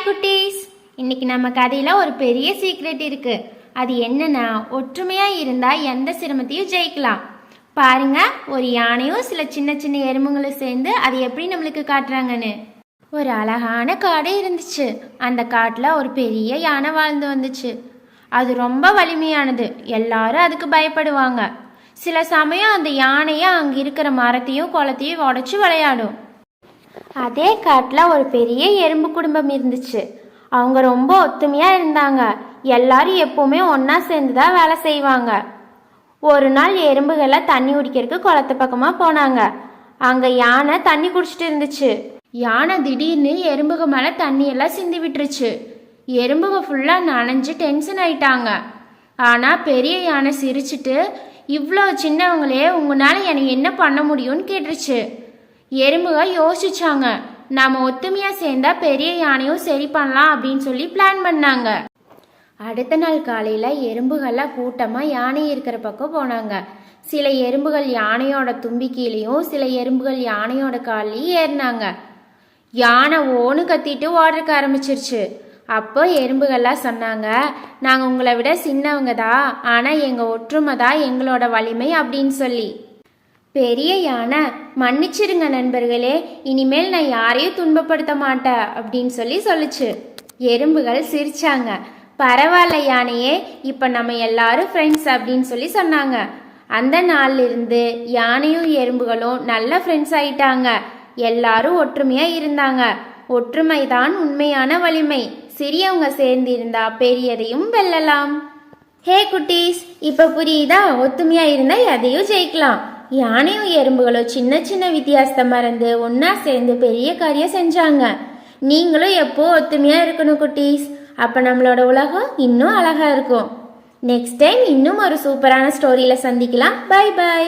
Hi குட்டீஸ். இன்னைக்கு நம்ம கதையில ஒரு பெரிய சீக்ரெட் இருக்கு. அது என்னன்னா ஒற்றுமையா இருந்தா எந்த சிரமத்தையும் ஜெயிக்கலாம். பாருங்க ஒரு யானையும் சில சின்ன சின்ன எறும்புங்களும் சேர்ந்து அது எப்படி நம்மளுக்கு காட்டுறாங்கன்னு. ஒரு அழகான காடு இருந்துச்சு. அந்த காட்டில் ஒரு பெரிய யானை வாழ்ந்து வந்துச்சு. அது ரொம்ப வலிமையானது. எல்லாரும் அதுக்கு பயப்படுவாங்க. சில சமயம் அந்த யானையை அங்கே இருக்கிற மரத்தையும் குளத்தையும் உடச்சி விளையாடும். அதே காட்டில் ஒரு பெரிய எறும்பு குடும்பம் இருந்துச்சு. அவங்க ரொம்ப ஒத்துமையாக இருந்தாங்க. எல்லாரும் எப்போவுமே ஒன்றா சேர்ந்து தான் வேலை செய்வாங்க. ஒரு நாள் எறும்புகளை தண்ணி குடிக்கிறதுக்கு குளத்து பக்கமாக போனாங்க. அங்கே யானை தண்ணி குடிச்சிட்டு இருந்துச்சு. யானை திடீர்னு எறும்புக மேலே தண்ணியெல்லாம் சிந்தி விட்டுருச்சு. எறும்புக ஃபுல்லாக நனைஞ்சு டென்ஷன் ஆயிட்டாங்க. ஆனால் பெரிய யானை சிரிச்சிட்டு இவ்வளோ சின்னவங்களே உங்களால் எனக்கு என்ன பண்ண முடியும்னு கேட்டுருச்சு. எறும்புக யோசிச்சாங்க. நாம ஒத்துமையா சேர்ந்தா பெரிய யானையும் சரி பண்ணலாம் அப்படின்னு சொல்லி பிளான் பண்ணாங்க. அடுத்த நாள் காலையில எறும்புகள்லாம் கூட்டமா யானை இருக்கிற பக்கம் போனாங்க. சில எறும்புகள் யானையோட தும்பிக்கையிலையும் சில எறும்புகள் யானையோட கால்லையும் ஏறினாங்க. யானை ஓனு கத்திட்டு ஓடுறக்க ஆரம்பிச்சிருச்சு. அப்போ எறும்புகள்லாம் சொன்னாங்க நாங்கள் உங்களை விட சின்னவங்க தான் ஆனால் எங்கள் ஒற்றுமை தான் எங்களோட வலிமை அப்படின்னு சொல்லி. பெரிய யானை மன்னிச்சிருங்க நண்பர்களே இனிமேல் நான் யாரையும் துன்பப்படுத்த மாட்டேன் அப்படின்னு சொல்லி சொல்லுச்சு. எறும்புகள் சிரிச்சாங்க. பரவாயில்ல யானையே இப்போ நம்ம எல்லாரும் ஃப்ரெண்ட்ஸ் அப்படின்னு சொல்லி சொன்னாங்க. அந்த நாள்ல இருந்து யானையும் எறும்புகளும் நல்ல ஃப்ரெண்ட்ஸ் ஆயிட்டாங்க. எல்லாரும் ஒற்றுமையாக இருந்தாங்க. ஒற்றுமை தான் உண்மையான வலிமை. சிறியவங்க சேர்ந்து இருந்தா பெரியதையும் வெல்லலாம். ஹே குட்டீஸ் இப்போ புரியுதா? ஒத்துமையாக இருந்தால் எதையும் ஜெயிக்கலாம். யானையும் எறும்புகளும் சின்ன சின்ன வித்தியாசத்தை மறந்து ஒன்றா சேர்ந்து பெரிய காரியம் செஞ்சாங்க. நீங்களும் எப்போ ஒத்துமையாக இருக்கணும் குட்டீஸ்? அப்போ நம்மளோட உலகம் இன்னும் அழகாக இருக்கும். நெக்ஸ்ட் டைம் இன்னும் ஒரு சூப்பரான ஸ்டோரியில் சந்திக்கலாம். By by